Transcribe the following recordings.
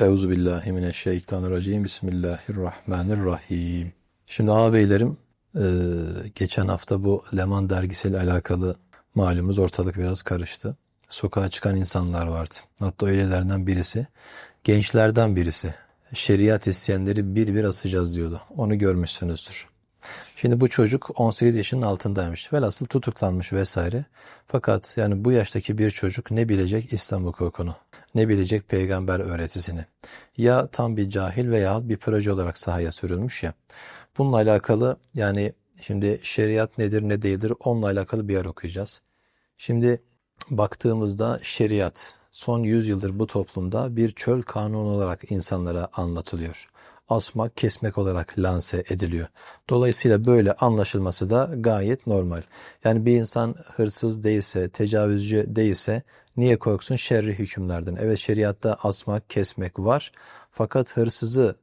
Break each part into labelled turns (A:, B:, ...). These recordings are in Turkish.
A: Euzu billahi mineşşeytanirracim. Bismillahirrahmanirrahim. Şimdi ağabeylerim e, geçen hafta bu Leman dergisiyle alakalı malumuz ortalık biraz karıştı. Sokağa çıkan insanlar vardı. Hatta öylelerden birisi, gençlerden birisi şeriat isteyenleri bir bir asacağız diyordu. Onu görmüşsünüzdür. Şimdi bu çocuk 18 yaşının altındaymış. Velhasıl tutuklanmış vesaire. Fakat yani bu yaştaki bir çocuk ne bilecek İslam hukukunu, ne bilecek peygamber öğretisini. Ya tam bir cahil veya bir proje olarak sahaya sürülmüş ya. Bununla alakalı yani şimdi şeriat nedir ne değildir onunla alakalı bir yer okuyacağız. Şimdi baktığımızda şeriat son 100 yıldır bu toplumda bir çöl kanunu olarak insanlara anlatılıyor asmak, kesmek olarak lanse ediliyor. Dolayısıyla böyle anlaşılması da gayet normal. Yani bir insan hırsız değilse, tecavüzcü değilse niye korksun şerri hükümlerden? Evet şeriatta asmak, kesmek var. Fakat hırsızı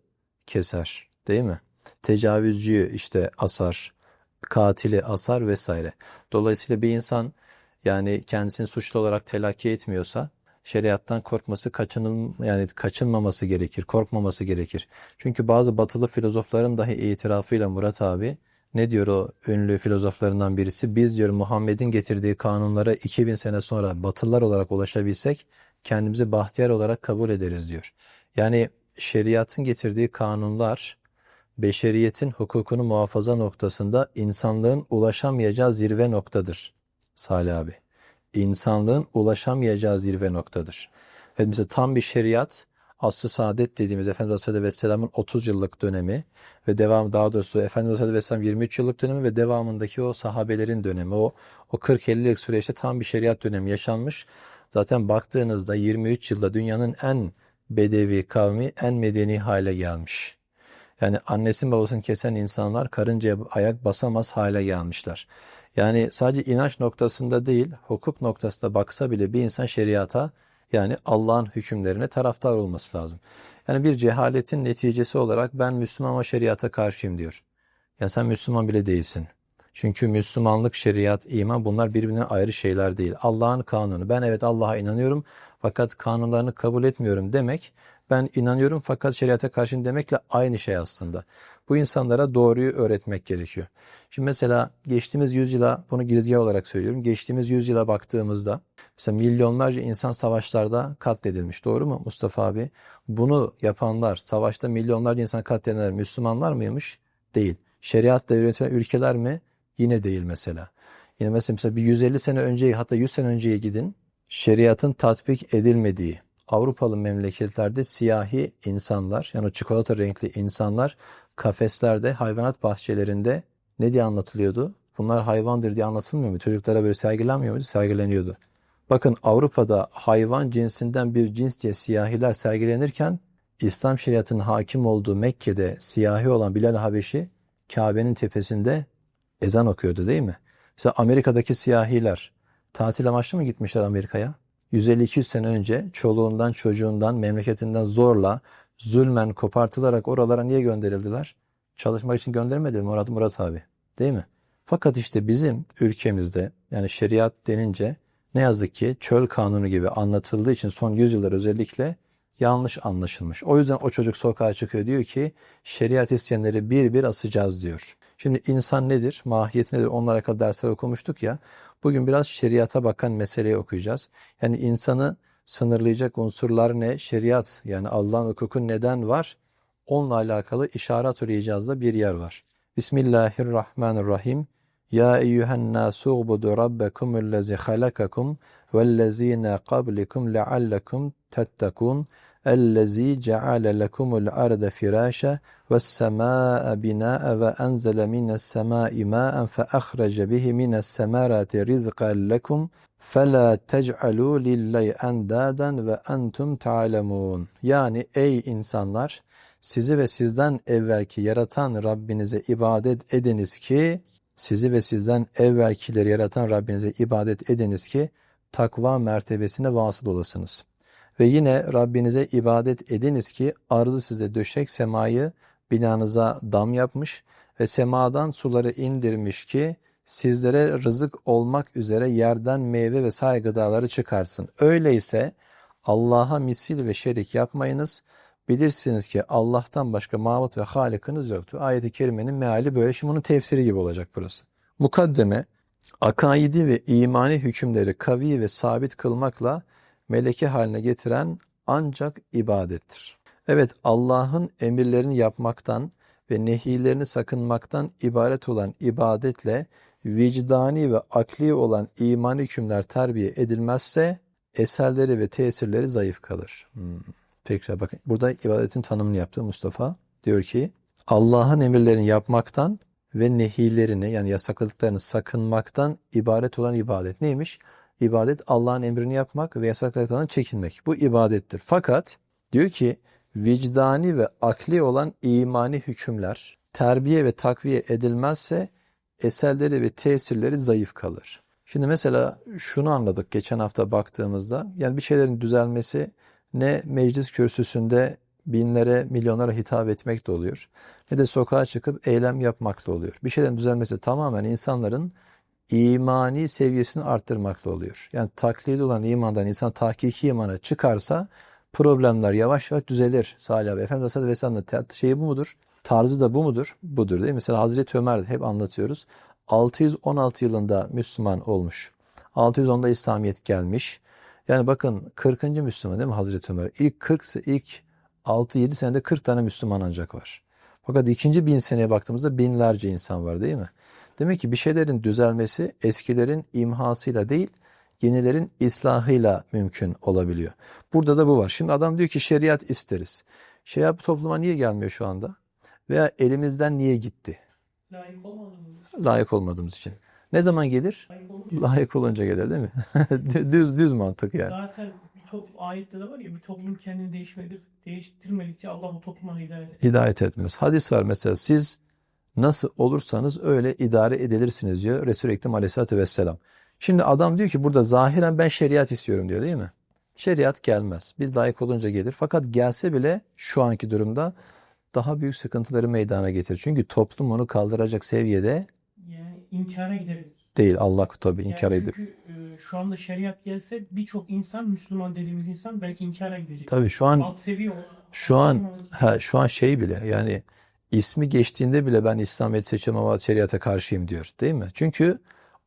A: keser değil mi? Tecavüzcüyü işte asar, katili asar vesaire. Dolayısıyla bir insan yani kendisini suçlu olarak telakki etmiyorsa şeriattan korkması kaçınıl yani kaçınmaması gerekir, korkmaması gerekir. Çünkü bazı batılı filozofların dahi itirafıyla Murat abi ne diyor o ünlü filozoflarından birisi? Biz diyor Muhammed'in getirdiği kanunlara 2000 sene sonra batılılar olarak ulaşabilsek kendimizi bahtiyar olarak kabul ederiz diyor. Yani şeriatın getirdiği kanunlar beşeriyetin hukukunu muhafaza noktasında insanlığın ulaşamayacağı zirve noktadır. Salih abi insanlığın ulaşamayacağı zirve noktadır. Ve mesela tam bir şeriat, aslı saadet dediğimiz Efendimiz Aleyhisselatü Vesselam'ın 30 yıllık dönemi ve devam daha doğrusu Efendimiz Aleyhisselatü Vesselam 23 yıllık dönemi ve devamındaki o sahabelerin dönemi, o, o 40-50 yıllık süreçte tam bir şeriat dönemi yaşanmış. Zaten baktığınızda 23 yılda dünyanın en bedevi kavmi en medeni hale gelmiş. Yani annesinin babasını kesen insanlar karıncaya ayak basamaz hale gelmişler. Yani sadece inanç noktasında değil, hukuk noktasında baksa bile bir insan şeriata yani Allah'ın hükümlerine taraftar olması lazım. Yani bir cehaletin neticesi olarak ben Müslüman ama şeriata karşıyım diyor. Ya sen Müslüman bile değilsin. Çünkü Müslümanlık, şeriat, iman bunlar birbirinden ayrı şeyler değil. Allah'ın kanunu. Ben evet Allah'a inanıyorum fakat kanunlarını kabul etmiyorum demek ben inanıyorum fakat şeriata karşıyım demekle aynı şey aslında. Bu insanlara doğruyu öğretmek gerekiyor. Şimdi mesela geçtiğimiz yüzyıla bunu girizgah olarak söylüyorum. Geçtiğimiz yüzyıla baktığımızda mesela milyonlarca insan savaşlarda katledilmiş. Doğru mu Mustafa abi? Bunu yapanlar, savaşta milyonlarca insan katledenler Müslümanlar mıymış? Değil. Şeriatla yönetilen ülkeler mi? Yine değil mesela. Yine mesela, bir 150 sene önceye hatta 100 sene önceye gidin. Şeriatın tatbik edilmediği, Avrupalı memleketlerde siyahi insanlar yani çikolata renkli insanlar kafeslerde hayvanat bahçelerinde ne diye anlatılıyordu? Bunlar hayvandır diye anlatılmıyor mu? Çocuklara böyle sergilenmiyor muydu? Sergileniyordu. Bakın Avrupa'da hayvan cinsinden bir cins diye siyahiler sergilenirken İslam şeriatının hakim olduğu Mekke'de siyahi olan Bilal Habeşi Kabe'nin tepesinde ezan okuyordu değil mi? Mesela Amerika'daki siyahiler tatil amaçlı mı gitmişler Amerika'ya? 150-200 sene önce çoluğundan, çocuğundan, memleketinden zorla, zulmen kopartılarak oralara niye gönderildiler? Çalışmak için göndermedi Murat Murat abi. Değil mi? Fakat işte bizim ülkemizde yani şeriat denince ne yazık ki çöl kanunu gibi anlatıldığı için son yüzyıllar özellikle yanlış anlaşılmış. O yüzden o çocuk sokağa çıkıyor diyor ki şeriat isteyenleri bir bir asacağız diyor. Şimdi insan nedir? Mahiyet nedir? Onlara kadar dersler okumuştuk ya. Bugün biraz şeriata bakan meseleyi okuyacağız. Yani insanı sınırlayacak unsurlar ne? Şeriat yani Allah'ın hukuku neden var? Onunla alakalı işaret arayacağız bir yer var. Bismillahirrahmanirrahim. Ya eyyühen nasu ubudu rabbekum lezi halakakum vellezine qablikum leallekum tettekun اَلَّذ۪ي جَعَلَ لَكُمُ الْأَرْضَ فِرَاشًا وَالسَّمَاءَ بِنَاءً وَأَنْزَلَ مِنَ السَّمَاءِ مَاءً فَأَخْرَجَ بِهِ مِنَ السَّمَرَاتِ رِزْقًا لَكُمْ فَلَا تَجْعَلُوا لِلَّهِ اَنْدَادًا وَاَنْتُمْ تَعْلَمُونَ Yani ey insanlar sizi ve sizden evvelki yaratan Rabbinize ibadet ediniz ki sizi ve sizden evvelkileri yaratan Rabbinize ibadet ediniz ki takva mertebesine vasıl olasınız. Ve yine Rabbinize ibadet ediniz ki arzı size döşek semayı binanıza dam yapmış ve semadan suları indirmiş ki sizlere rızık olmak üzere yerden meyve ve say gıdaları çıkarsın. Öyleyse Allah'a misil ve şerik yapmayınız. Bilirsiniz ki Allah'tan başka mabut ve halikiniz yoktur. Ayet-i kerimenin meali böyle. Şimdi bunun tefsiri gibi olacak burası. Mukaddeme, akaidi ve imani hükümleri kavi ve sabit kılmakla meleke haline getiren ancak ibadettir. Evet Allah'ın emirlerini yapmaktan ve nehilerini sakınmaktan ibaret olan ibadetle vicdani ve akli olan imani hükümler terbiye edilmezse eserleri ve tesirleri zayıf kalır. Hmm. Tekrar bakın burada ibadetin tanımını yaptı Mustafa. Diyor ki Allah'ın emirlerini yapmaktan ve nehilerini yani yasakladıklarını sakınmaktan ibaret olan ibadet neymiş? İbadet Allah'ın emrini yapmak ve yasakladıklarından çekinmek. Bu ibadettir. Fakat diyor ki vicdani ve akli olan imani hükümler terbiye ve takviye edilmezse eserleri ve tesirleri zayıf kalır. Şimdi mesela şunu anladık geçen hafta baktığımızda yani bir şeylerin düzelmesi ne meclis kürsüsünde binlere, milyonlara hitap etmek de oluyor. Ne de sokağa çıkıp eylem yapmakla oluyor. Bir şeylerin düzelmesi tamamen insanların imani seviyesini arttırmakla oluyor. Yani taklidi olan imandan insan tahkiki imana çıkarsa problemler yavaş yavaş düzelir. Salih abi Efendimiz Aleyhisselam'ın şeyi bu mudur? Tarzı da bu mudur? Budur değil mi? Mesela Hazreti Ömer hep anlatıyoruz. 616 yılında Müslüman olmuş. 610'da İslamiyet gelmiş. Yani bakın 40. Müslüman değil mi Hazreti Ömer? İlk 40 ilk 6-7 senede 40 tane Müslüman ancak var. Fakat ikinci bin seneye baktığımızda binlerce insan var değil mi? Demek ki bir şeylerin düzelmesi eskilerin imhasıyla değil, yenilerin islahıyla mümkün olabiliyor. Burada da bu var. Şimdi adam diyor ki şeriat isteriz. Şeriat bu topluma niye gelmiyor şu anda? Veya elimizden niye gitti?
B: Layık olmadığımız
A: Layık olmadığımız için. Ne zaman gelir?
B: Layık olmadığımız
A: Layık olunca gelir değil mi? düz düz mantık yani.
B: Zaten bir top, ayette de var ya bir toplum kendini değişmedi, değiştirmedikçe Allah o topluma hidayet eder.
A: Hidayet etmez. Hadis var mesela siz nasıl olursanız öyle idare edilirsiniz diyor Resul-i Ekrem Aleyhisselatü Vesselam. Şimdi adam diyor ki burada zahiren ben şeriat istiyorum diyor değil mi? Şeriat gelmez. Biz layık olunca gelir. Fakat gelse bile şu anki durumda daha büyük sıkıntıları meydana getirir. Çünkü toplum onu kaldıracak seviyede
B: Yani inkara gidebilir.
A: değil. Allah tabii
B: Yani
A: inkar ediyor.
B: çünkü e, şu anda şeriat gelse birçok insan Müslüman dediğimiz insan belki inkara gidecek.
A: Tabii şu an
B: Alt seviye.
A: Şu an ha, şu an şey bile yani ismi geçtiğinde bile ben İslamiyet seçim ama şeriata karşıyım diyor değil mi? Çünkü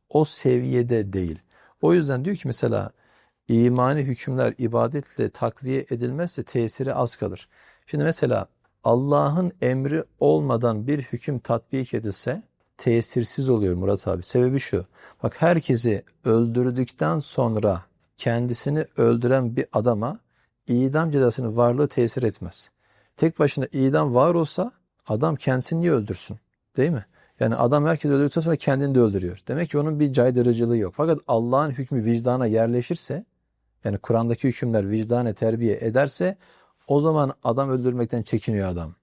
A: o seviyede değil. O yüzden diyor ki mesela imani hükümler ibadetle takviye edilmezse tesiri az kalır. Şimdi mesela Allah'ın emri olmadan bir hüküm tatbik edilse tesirsiz oluyor Murat abi. Sebebi şu. Bak herkesi öldürdükten sonra kendisini öldüren bir adama idam cezasının varlığı tesir etmez. Tek başına idam var olsa adam kendisini niye öldürsün? Değil mi? Yani adam herkes öldürdükten sonra kendini de öldürüyor. Demek ki onun bir caydırıcılığı yok. Fakat Allah'ın hükmü vicdana yerleşirse yani Kur'an'daki hükümler vicdane terbiye ederse o zaman adam öldürmekten çekiniyor adam.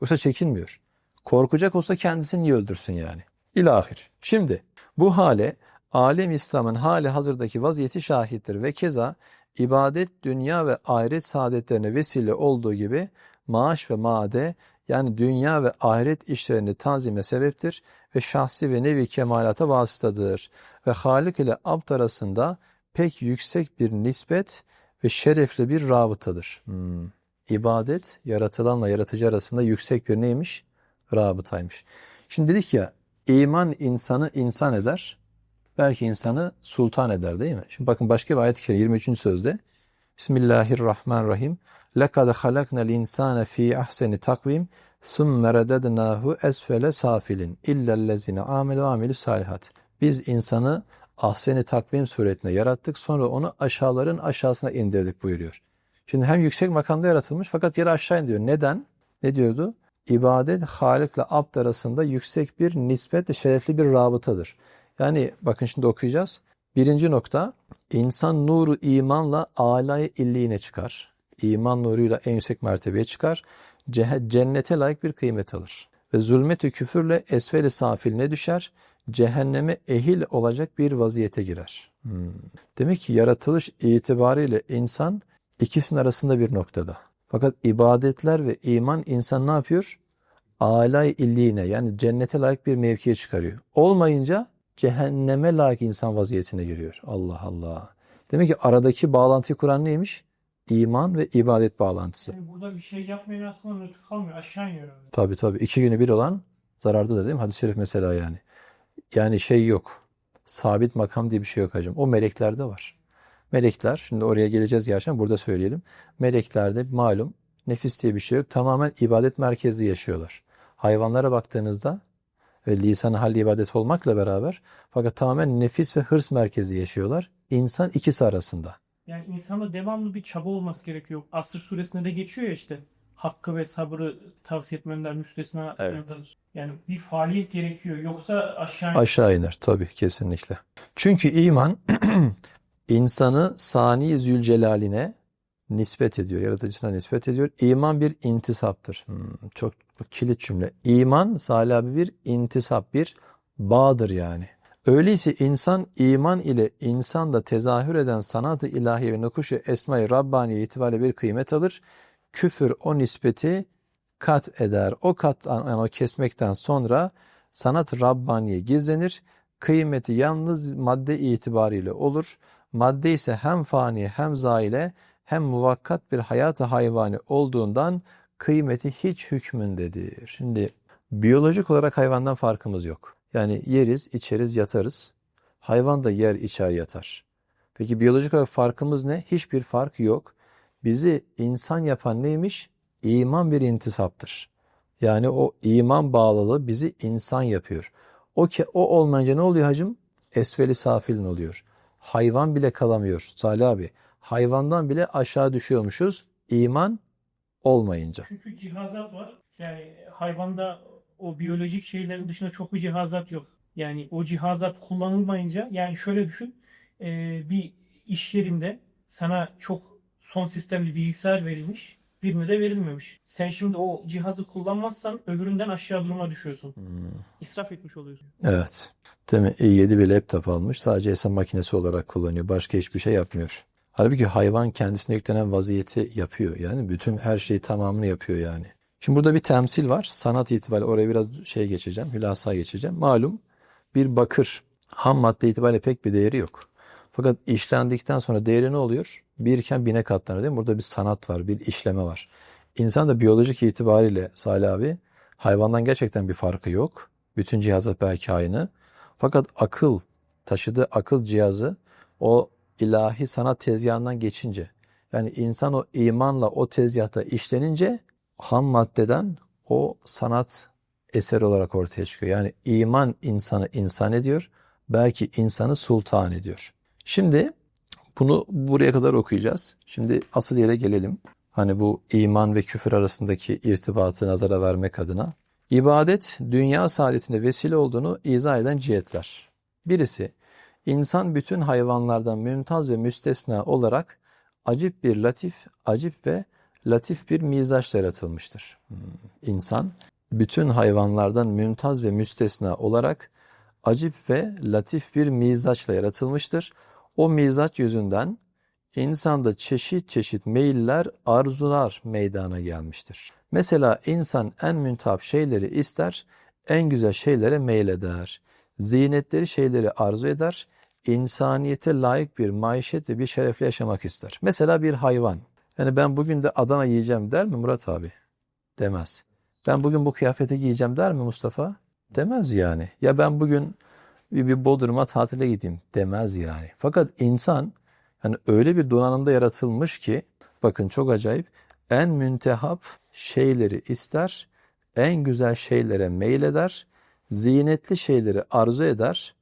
A: Yoksa çekinmiyor. Korkacak olsa kendisini niye öldürsün yani? İlahir. Şimdi bu hale alem İslam'ın hali hazırdaki vaziyeti şahittir ve keza ibadet dünya ve ahiret saadetlerine vesile olduğu gibi maaş ve maade yani dünya ve ahiret işlerini tanzime sebeptir ve şahsi ve nevi kemalata vasıtadır. Ve Halik ile abd arasında pek yüksek bir nispet ve şerefli bir rabıtadır. Hmm. İbadet yaratılanla yaratıcı arasında yüksek bir neymiş? Rabıtaymış. Şimdi dedik ya iman insanı insan eder, belki insanı sultan eder değil mi? Şimdi bakın başka bir ayet-i kerime 23. sözde Bismillahirrahmanirrahim. لَقَدْ خَلَقْنَا الْاِنْسَانَ ف۪ي اَحْسَنِ takvim ثُمَّ رَدَدْنَاهُ esfele safilin اِلَّا الَّذِينَ عَامِلُوا عَامِلُوا salihat. Biz insanı ahseni takvim suretine yarattık sonra onu aşağıların aşağısına indirdik buyuruyor. Şimdi hem yüksek makamda yaratılmış fakat yere aşağı indiriyor. Neden? Ne diyordu? İbadet Halik'le abd arasında yüksek bir nispet ve şerefli bir rabıtadır. Yani bakın şimdi okuyacağız. Birinci nokta insan nuru imanla alay illiğine çıkar. İman nuruyla en yüksek mertebeye çıkar. Cennete layık bir kıymet alır. Ve zulmeti küfürle esveli safiline düşer. Cehenneme ehil olacak bir vaziyete girer. Hmm. Demek ki yaratılış itibariyle insan ikisinin arasında bir noktada. Fakat ibadetler ve iman insan ne yapıyor? Alay illiğine yani cennete layık bir mevkiye çıkarıyor. Olmayınca cehenneme layık insan vaziyetine giriyor. Allah Allah. Demek ki aradaki bağlantıyı kuran neymiş? İman ve ibadet bağlantısı.
B: Yani burada bir şey yapmayan aslında nötr kalmıyor. Aşağı iniyor.
A: Tabii tabii. İki günü bir olan zararlıdır değil mi? Hadis-i şerif mesela yani. Yani şey yok. Sabit makam diye bir şey yok hacım. O meleklerde var. Melekler, şimdi oraya geleceğiz gerçekten burada söyleyelim. Meleklerde malum nefis diye bir şey yok. Tamamen ibadet merkezli yaşıyorlar. Hayvanlara baktığınızda ve lisan hal ibadet olmakla beraber fakat tamamen nefis ve hırs merkezi yaşıyorlar. İnsan ikisi arasında.
B: Yani insanda devamlı bir çaba olması gerekiyor. Asr suresinde de geçiyor ya işte. Hakkı ve sabrı tavsiye etmenler müstesna.
A: Evet.
B: Yani bir faaliyet gerekiyor. Yoksa aşağı
A: Aşağı iner tabii kesinlikle. Çünkü iman insanı Sani Zülcelal'ine nispet ediyor, yaratıcısına nispet ediyor. İman bir intisaptır. Hmm, çok kilit cümle. İman Salih abi bir intisap, bir bağdır yani. Öyleyse insan iman ile insanda tezahür eden sanat-ı ilahi ve nukuşu esma-i Rabbani itibariyle bir kıymet alır. Küfür o nispeti kat eder. O kat yani o kesmekten sonra sanat Rabbaniye gizlenir. Kıymeti yalnız madde itibariyle olur. Madde ise hem fani hem zaile hem muvakkat bir hayatı hayvani olduğundan kıymeti hiç hükmündedir. Şimdi biyolojik olarak hayvandan farkımız yok. Yani yeriz, içeriz, yatarız. Hayvan da yer, içer, yatar. Peki biyolojik olarak farkımız ne? Hiçbir fark yok. Bizi insan yapan neymiş? İman bir intisaptır. Yani o iman bağlılığı bizi insan yapıyor. O, ke- o olmayınca ne oluyor hacım? Esveli safilin oluyor. Hayvan bile kalamıyor Salih abi. Hayvandan bile aşağı düşüyormuşuz iman olmayınca.
B: Çünkü cihazat var. Yani hayvanda o biyolojik şeylerin dışında çok bir cihazat yok. Yani o cihazat kullanılmayınca yani şöyle düşün. e, bir iş yerinde sana çok son sistemli bilgisayar verilmiş. Birine de verilmemiş. Sen şimdi o cihazı kullanmazsan öbüründen aşağı duruma düşüyorsun. İsraf etmiş oluyorsun.
A: Evet. Değil mi? i7 bir laptop almış. Sadece hesap makinesi olarak kullanıyor. Başka hiçbir şey yapmıyor. Halbuki hayvan kendisine yüklenen vaziyeti yapıyor. Yani bütün her şeyi tamamını yapıyor yani. Şimdi burada bir temsil var. Sanat itibariyle oraya biraz şey geçeceğim. Hülasa geçeceğim. Malum bir bakır ham madde itibariyle pek bir değeri yok. Fakat işlendikten sonra değeri ne oluyor? Birken bine katlanıyor değil mi? Burada bir sanat var, bir işleme var. İnsan da biyolojik itibariyle Salih abi hayvandan gerçekten bir farkı yok. Bütün cihazat belki aynı. Fakat akıl, taşıdığı akıl cihazı o ilahi sanat tezgahından geçince yani insan o imanla o tezgahta işlenince ham maddeden o sanat eseri olarak ortaya çıkıyor. Yani iman insanı insan ediyor, belki insanı sultan ediyor. Şimdi bunu buraya kadar okuyacağız. Şimdi asıl yere gelelim. Hani bu iman ve küfür arasındaki irtibatı nazara vermek adına. İbadet dünya saadetine vesile olduğunu izah eden cihetler. Birisi insan bütün hayvanlardan mümtaz ve müstesna olarak acip bir latif, acip ve latif bir mizaçla yaratılmıştır. Hmm. İnsan bütün hayvanlardan mümtaz ve müstesna olarak acip ve latif bir mizaçla yaratılmıştır. O mizaç yüzünden insanda çeşit çeşit meyiller, arzular meydana gelmiştir. Mesela insan en müntahap şeyleri ister, en güzel şeylere meyleder. Zinetleri şeyleri arzu eder, insaniyete layık bir maişet ve bir şerefle yaşamak ister. Mesela bir hayvan. Yani ben bugün de Adana yiyeceğim der mi Murat abi? Demez. Ben bugün bu kıyafeti giyeceğim der mi Mustafa? Demez yani. Ya ben bugün bir, bir Bodrum'a tatile gideyim demez yani. Fakat insan yani öyle bir donanımda yaratılmış ki bakın çok acayip en müntehap şeyleri ister, en güzel şeylere meyleder, zinetli şeyleri arzu eder,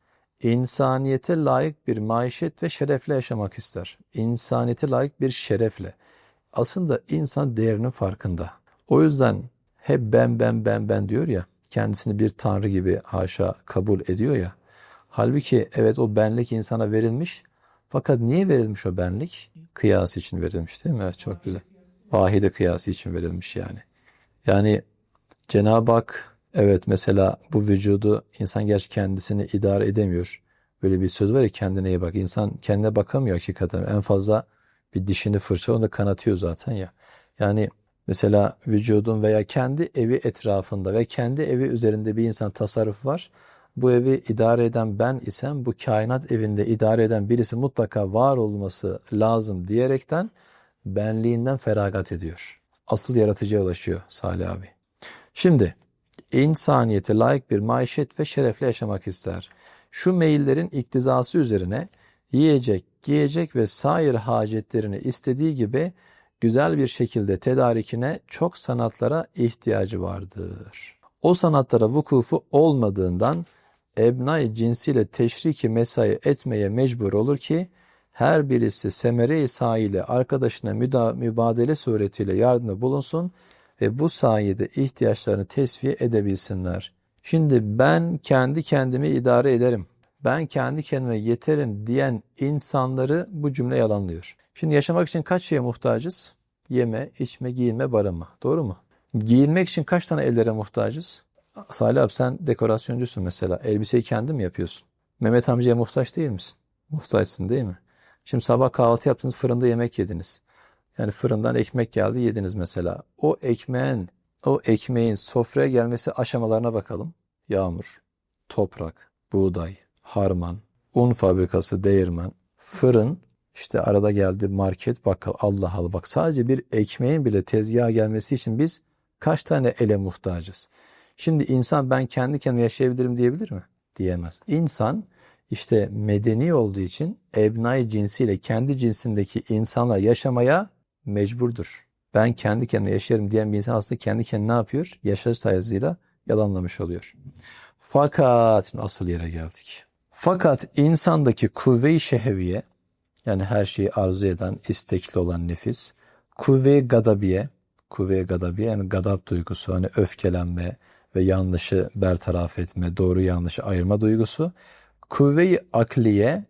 A: insaniyete layık bir maişet ve şerefle yaşamak ister. İnsaniyete layık bir şerefle. Aslında insan değerinin farkında. O yüzden hep ben ben ben ben diyor ya, kendisini bir tanrı gibi haşa kabul ediyor ya. Halbuki evet o benlik insana verilmiş. Fakat niye verilmiş o benlik? Kıyas için verilmiş değil mi? Evet, çok güzel. Vahide kıyası için verilmiş yani. Yani Cenab-ı Hak evet mesela bu vücudu insan gerçi kendisini idare edemiyor. Böyle bir söz var ya kendine iyi bak. İnsan kendine bakamıyor hakikaten. En fazla bir dişini fırça onu da kanatıyor zaten ya. Yani mesela vücudun veya kendi evi etrafında ve kendi evi üzerinde bir insan tasarrufu var. Bu evi idare eden ben isem bu kainat evinde idare eden birisi mutlaka var olması lazım diyerekten benliğinden feragat ediyor. Asıl yaratıcıya ulaşıyor Salih abi. Şimdi insaniyete layık bir maişet ve şerefle yaşamak ister. Şu meyillerin iktizası üzerine yiyecek, giyecek ve sair hacetlerini istediği gibi güzel bir şekilde tedarikine çok sanatlara ihtiyacı vardır. O sanatlara vukufu olmadığından ebnai cinsiyle teşriki mesai etmeye mecbur olur ki her birisi semere-i saile arkadaşına müda, mübadele suretiyle yardımda bulunsun ve bu sayede ihtiyaçlarını tesviye edebilsinler. Şimdi ben kendi kendimi idare ederim. Ben kendi kendime yeterim diyen insanları bu cümle yalanlıyor. Şimdi yaşamak için kaç şeye muhtacız? Yeme, içme, giyinme, barınma. Doğru mu? Giyinmek için kaç tane ellere muhtacız? Salih abi sen dekorasyoncusun mesela. Elbiseyi kendin mi yapıyorsun? Mehmet amcaya muhtaç değil misin? Muhtaçsın değil mi? Şimdi sabah kahvaltı yaptınız fırında yemek yediniz. Yani fırından ekmek geldi yediniz mesela. O ekmeğin, o ekmeğin sofraya gelmesi aşamalarına bakalım. Yağmur, toprak, buğday, harman, un fabrikası, değirmen, fırın, işte arada geldi market, bakkal. Allah Allah bak sadece bir ekmeğin bile tezgaha gelmesi için biz kaç tane ele muhtacız? Şimdi insan ben kendi kendime yaşayabilirim diyebilir mi? Diyemez. İnsan işte medeni olduğu için ebnai cinsiyle kendi cinsindeki insanla yaşamaya mecburdur. Ben kendi kendime yaşarım diyen bir insan aslında kendi kendine ne yapıyor? Yaşar sayısıyla yalanlamış oluyor. Fakat asıl yere geldik. Fakat insandaki kuvve-i şehviye yani her şeyi arzu eden, istekli olan nefis, kuvve-i gadabiye, kuvve-i gadabiye yani gadap duygusu, hani öfkelenme ve yanlışı bertaraf etme, doğru yanlışı ayırma duygusu, kuvve-i akliye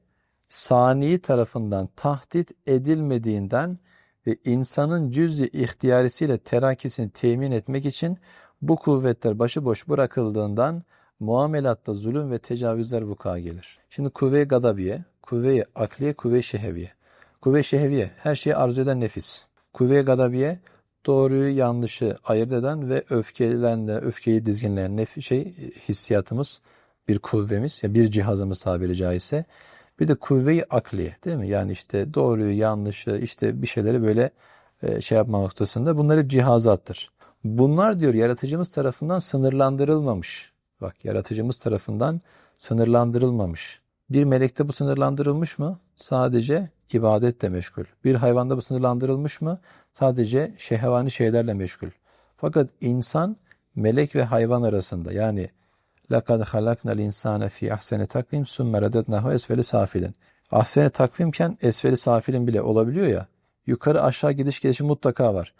A: sani tarafından tahdit edilmediğinden ve insanın cüz-i ihtiyarisiyle terakkisini temin etmek için bu kuvvetler başıboş bırakıldığından muamelatta zulüm ve tecavüzler vuku'a gelir. Şimdi kuvve-i gadabiye, kuvve-i akliye, kuvve-i şeheviye. Kuvve-i şeheviye her şeyi arzu eden nefis. Kuvve-i gadabiye doğruyu yanlışı ayırt eden ve öfkeleyen, öfkeyi dizginleyen nef şey hissiyatımız bir kuvvemiz, ya bir cihazımız tabiri caizse. Bir de kuvve-i akliye değil mi? Yani işte doğruyu, yanlışı, işte bir şeyleri böyle e, şey yapma noktasında bunlar hep cihazattır. Bunlar diyor yaratıcımız tarafından sınırlandırılmamış. Bak yaratıcımız tarafından sınırlandırılmamış. Bir melekte bu sınırlandırılmış mı? Sadece ibadetle meşgul. Bir hayvanda bu sınırlandırılmış mı? Sadece şehvani şeylerle meşgul. Fakat insan melek ve hayvan arasında yani لَقَدْ خَلَقْنَا الْاِنْسَانَ فِي اَحْسَنِ takvim ثُمَّ رَدَدْنَهُ esfeli safilin. Ahsene takvimken esfeli safilin bile olabiliyor ya. Yukarı aşağı gidiş gelişi mutlaka var.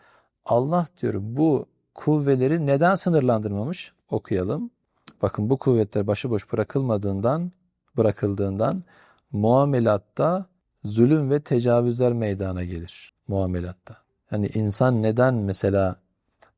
A: Allah diyor bu kuvveleri neden sınırlandırmamış? Okuyalım. Bakın bu kuvvetler başıboş bırakılmadığından, bırakıldığından muamelatta zulüm ve tecavüzler meydana gelir. Muamelatta. Yani insan neden mesela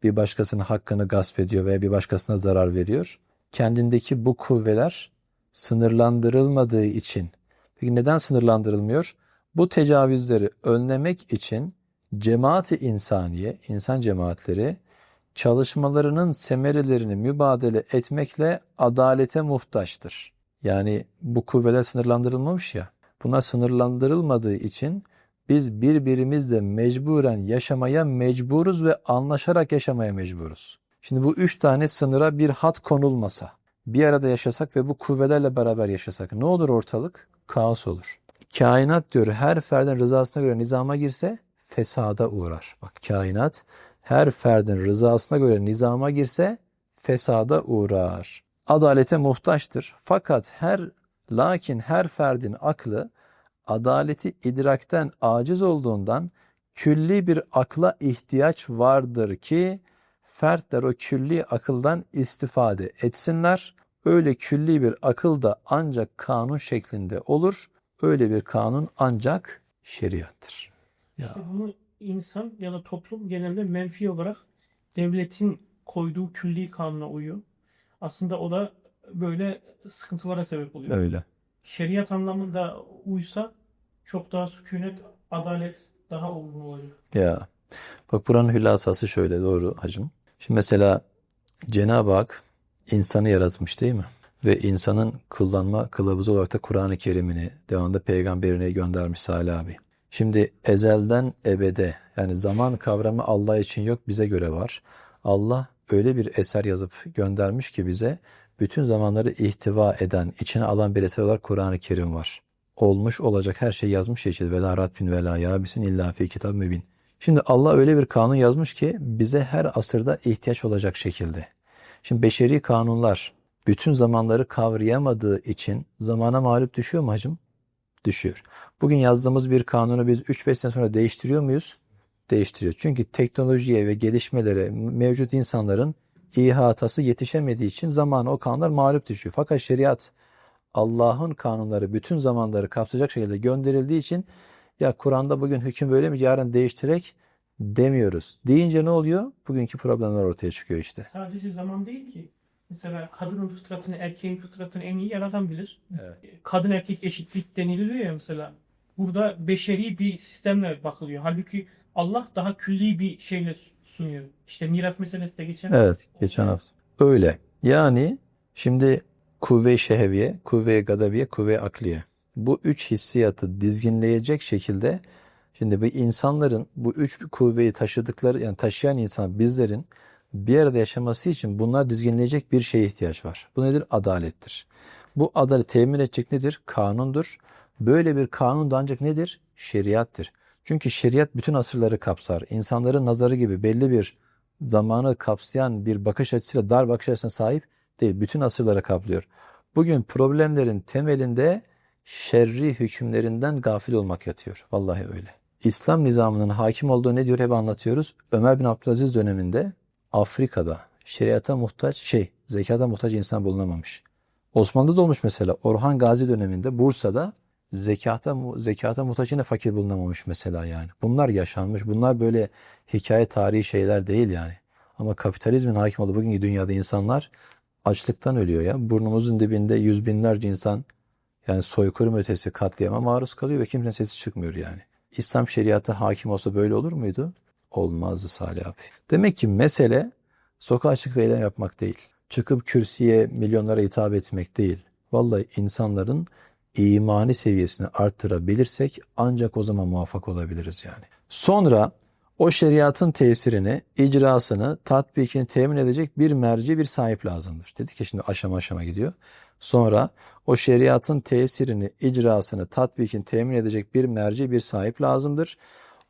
A: bir başkasının hakkını gasp ediyor veya bir başkasına zarar veriyor? Kendindeki bu kuvveler sınırlandırılmadığı için. Peki neden sınırlandırılmıyor? Bu tecavüzleri önlemek için cemaati insaniye, insan cemaatleri çalışmalarının semerelerini mübadele etmekle adalete muhtaçtır. Yani bu kuvveler sınırlandırılmamış ya. Buna sınırlandırılmadığı için biz birbirimizle mecburen yaşamaya mecburuz ve anlaşarak yaşamaya mecburuz. Şimdi bu üç tane sınıra bir hat konulmasa, bir arada yaşasak ve bu kuvvelerle beraber yaşasak ne olur ortalık? Kaos olur. Kainat diyor her ferdin rızasına göre nizama girse fesada uğrar. Bak kainat her ferdin rızasına göre nizama girse fesada uğrar. Adalete muhtaçtır. Fakat her lakin her ferdin aklı adaleti idrakten aciz olduğundan külli bir akla ihtiyaç vardır ki fertler o külli akıldan istifade etsinler. Öyle külli bir akıl da ancak kanun şeklinde olur. Öyle bir kanun ancak şeriattır. Ya
B: Bunu insan ya da toplum genelde menfi olarak devletin koyduğu külli kanuna uyuyor. Aslında o da böyle sıkıntılara sebep oluyor.
A: öyle.
B: Şeriat anlamında uysa çok daha sükunet, adalet daha olgun olacak.
A: Ya bak buranın hülasası şöyle doğru hacım. Şimdi mesela Cenab-ı Hak insanı yaratmış değil mi? Ve insanın kullanma kılavuzu olarak da Kur'an-ı Kerim'ini devamında peygamberini göndermiş Salih abi. Şimdi ezelden ebede yani zaman kavramı Allah için yok bize göre var. Allah öyle bir eser yazıp göndermiş ki bize bütün zamanları ihtiva eden, içine alan bir eser olarak Kur'an-ı Kerim var. Olmuş olacak her şeyi yazmış ya Ve la ratbin ve la yabisin illa fi kitab mübin. Şimdi Allah öyle bir kanun yazmış ki bize her asırda ihtiyaç olacak şekilde. Şimdi beşeri kanunlar bütün zamanları kavrayamadığı için zamana mağlup düşüyor mu hacım? Düşüyor. Bugün yazdığımız bir kanunu biz 3-5 sene sonra değiştiriyor muyuz? Değiştiriyor. Çünkü teknolojiye ve gelişmelere mevcut insanların ihatası yetişemediği için zamanı o kanunlar mağlup düşüyor. Fakat şeriat Allah'ın kanunları bütün zamanları kapsayacak şekilde gönderildiği için ya Kur'an'da bugün hüküm böyle mi yarın değiştirerek demiyoruz. Deyince ne oluyor? Bugünkü problemler ortaya çıkıyor işte.
B: Sadece zaman değil ki. Mesela kadının fıtratını, erkeğin fıtratını en iyi yaratan bilir.
A: Evet.
B: Kadın erkek eşitlik deniliyor ya mesela. Burada beşeri bir sistemle bakılıyor. Halbuki Allah daha külli bir şeyle sunuyor. İşte miras meselesi de geçen.
A: Evet, geçen hafta. Öyle. Yani şimdi kuvve-i şehviye, kuvve-i gadabiye, kuvve-i akliye. Bu üç hissiyatı dizginleyecek şekilde şimdi bu insanların bu üç kuvveyi taşıdıkları yani taşıyan insan bizlerin bir arada yaşaması için bunlar dizginleyecek bir şeye ihtiyaç var. Bu nedir? Adalettir. Bu adalet temin edecek nedir? Kanundur. Böyle bir kanun da ancak nedir? Şeriattır. Çünkü şeriat bütün asırları kapsar. İnsanların nazarı gibi belli bir zamanı kapsayan bir bakış açısıyla dar bakış açısına sahip değil. Bütün asırları kaplıyor. Bugün problemlerin temelinde şerri hükümlerinden gafil olmak yatıyor. Vallahi öyle. İslam nizamının hakim olduğu ne diyor hep anlatıyoruz. Ömer bin Abdülaziz döneminde Afrika'da şeriata muhtaç şey, zekata muhtaç insan bulunamamış. Osmanlı'da da olmuş mesela. Orhan Gazi döneminde Bursa'da zekata zekata muhtaç yine fakir bulunamamış mesela yani. Bunlar yaşanmış. Bunlar böyle hikaye tarihi şeyler değil yani. Ama kapitalizmin hakim olduğu bugünkü dünyada insanlar açlıktan ölüyor ya. Burnumuzun dibinde yüz binlerce insan yani soykırım ötesi katliama maruz kalıyor ve kimsenin sesi çıkmıyor yani. İslam şeriatı hakim olsa böyle olur muydu? Olmazdı Salih abi. Demek ki mesele sokağa çıkıp eylem yapmak değil. Çıkıp kürsüye milyonlara hitap etmek değil. Vallahi insanların imani seviyesini arttırabilirsek ancak o zaman muvaffak olabiliriz yani. Sonra o şeriatın tesirini, icrasını, tatbikini temin edecek bir merci, bir sahip lazımdır. Dedik ki şimdi aşama aşama gidiyor. Sonra o şeriatın tesirini, icrasını, tatbikini temin edecek bir merci, bir sahip lazımdır.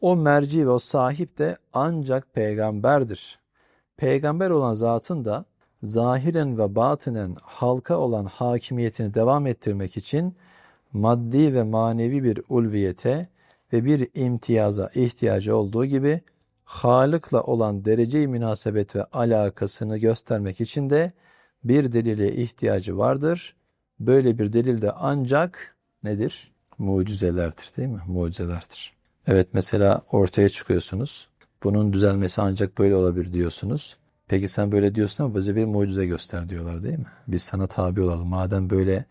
A: O merci ve o sahip de ancak peygamberdir. Peygamber olan zatın da zahiren ve batinen halka olan hakimiyetini devam ettirmek için maddi ve manevi bir ulviyete ve bir imtiyaza ihtiyacı olduğu gibi Halık'la olan derece-i münasebet ve alakasını göstermek için de bir delile ihtiyacı vardır. Böyle bir delil de ancak nedir? Mucizelerdir değil mi? Mucizelerdir. Evet mesela ortaya çıkıyorsunuz. Bunun düzelmesi ancak böyle olabilir diyorsunuz. Peki sen böyle diyorsun ama bize bir mucize göster diyorlar değil mi? Biz sana tabi olalım. Madem böyle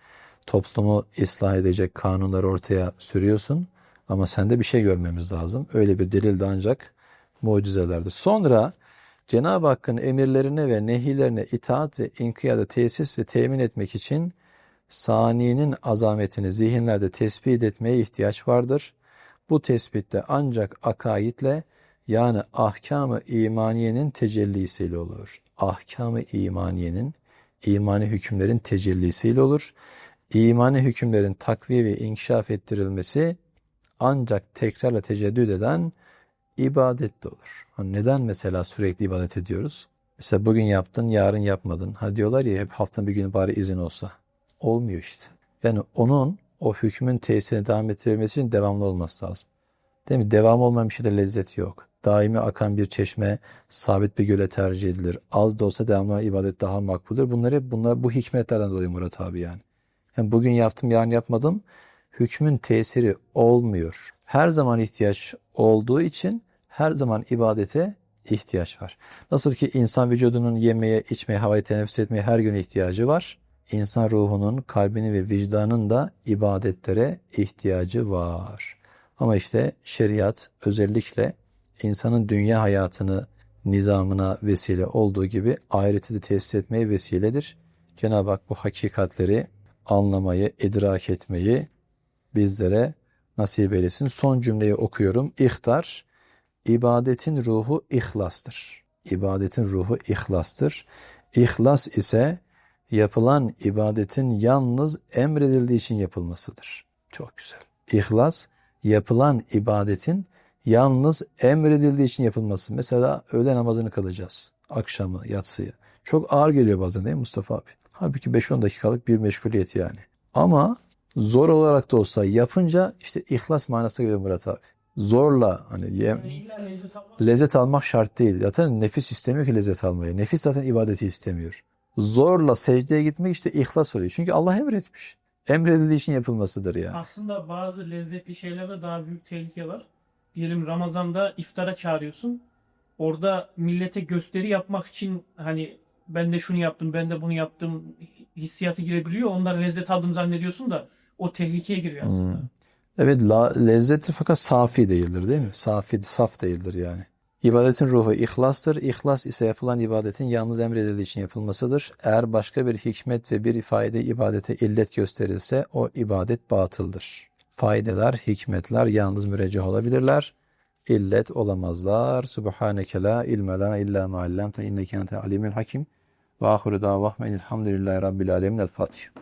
A: toplumu ıslah edecek kanunları ortaya sürüyorsun ama sende bir şey görmemiz lazım. Öyle bir delil de ancak mucizelerdir. Sonra Cenab-ı Hakk'ın emirlerine ve nehilerine itaat ve inkiyada tesis ve temin etmek için saninin azametini zihinlerde tespit etmeye ihtiyaç vardır. Bu tespitte ancak akaidle yani ahkam-ı imaniyenin tecellisiyle olur. Ahkam-ı imaniyenin, imani hükümlerin tecellisiyle olur. İmani hükümlerin takviye ve inkişaf ettirilmesi ancak tekrarla teceddüd eden ibadet de olur. Hani neden mesela sürekli ibadet ediyoruz? Mesela bugün yaptın, yarın yapmadın. Ha diyorlar ya hep haftanın bir günü bari izin olsa. Olmuyor işte. Yani onun o hükmün tesirini devam ettirilmesi için devamlı olması lazım. Değil mi? Devam olmayan bir şeyde lezzet yok. Daimi akan bir çeşme sabit bir göle tercih edilir. Az da olsa devamlı ibadet daha makbuldür. Bunlar hep bunlar bu hikmetlerden dolayı Murat abi yani. yani. Bugün yaptım yarın yapmadım. Hükmün tesiri olmuyor. Her zaman ihtiyaç olduğu için her zaman ibadete ihtiyaç var. Nasıl ki insan vücudunun yemeye, içmeye, havayı teneffüs etmeye her gün ihtiyacı var. İnsan ruhunun, kalbinin ve vicdanın da ibadetlere ihtiyacı var. Ama işte şeriat özellikle insanın dünya hayatını nizamına vesile olduğu gibi ahireti de tesis etmeye vesiledir. Cenab-ı Hak bu hakikatleri anlamayı, idrak etmeyi bizlere nasip eylesin. Son cümleyi okuyorum. İhtar, ibadetin ruhu ihlastır. İbadetin ruhu ihlastır. İhlas ise yapılan ibadetin yalnız emredildiği için yapılmasıdır. Çok güzel. İhlas, yapılan ibadetin yalnız emredildiği için yapılması. Mesela öğle namazını kılacağız. Akşamı, yatsıyı. Çok ağır geliyor bazen değil mi Mustafa abi? Halbuki 5-10 dakikalık bir meşguliyet yani. Ama zor olarak da olsa yapınca işte ihlas manasına göre Murat abi. Zorla hani yem,
B: lezzet almak
A: şart değil. Zaten nefis istemiyor ki lezzet almayı. Nefis zaten ibadeti istemiyor. Zorla secdeye gitmek işte ihlas oluyor. Çünkü Allah emretmiş. Emredildiği için yapılmasıdır yani.
B: Aslında bazı lezzetli şeylerde daha büyük tehlike var. Diyelim Ramazan'da iftara çağırıyorsun. Orada millete gösteri yapmak için hani ben de şunu yaptım, ben de bunu yaptım hissiyatı girebiliyor. Ondan lezzet aldım zannediyorsun da o tehlikeye giriyor aslında.
A: Hmm. Evet la, lezzetli fakat safi değildir değil mi? Safi, saf değildir yani. İbadetin ruhu ihlastır. İhlas ise yapılan ibadetin yalnız emredildiği için yapılmasıdır. Eğer başka bir hikmet ve bir fayda ibadete illet gösterilse o ibadet batıldır. Faydeler, hikmetler yalnız mürecceh olabilirler. İllet olamazlar. Subhaneke la ilme illa ma allamte inneke ente alimul hakim. Ve ahiru davahmen elhamdülillahi rabbil alemin. El Fatiha.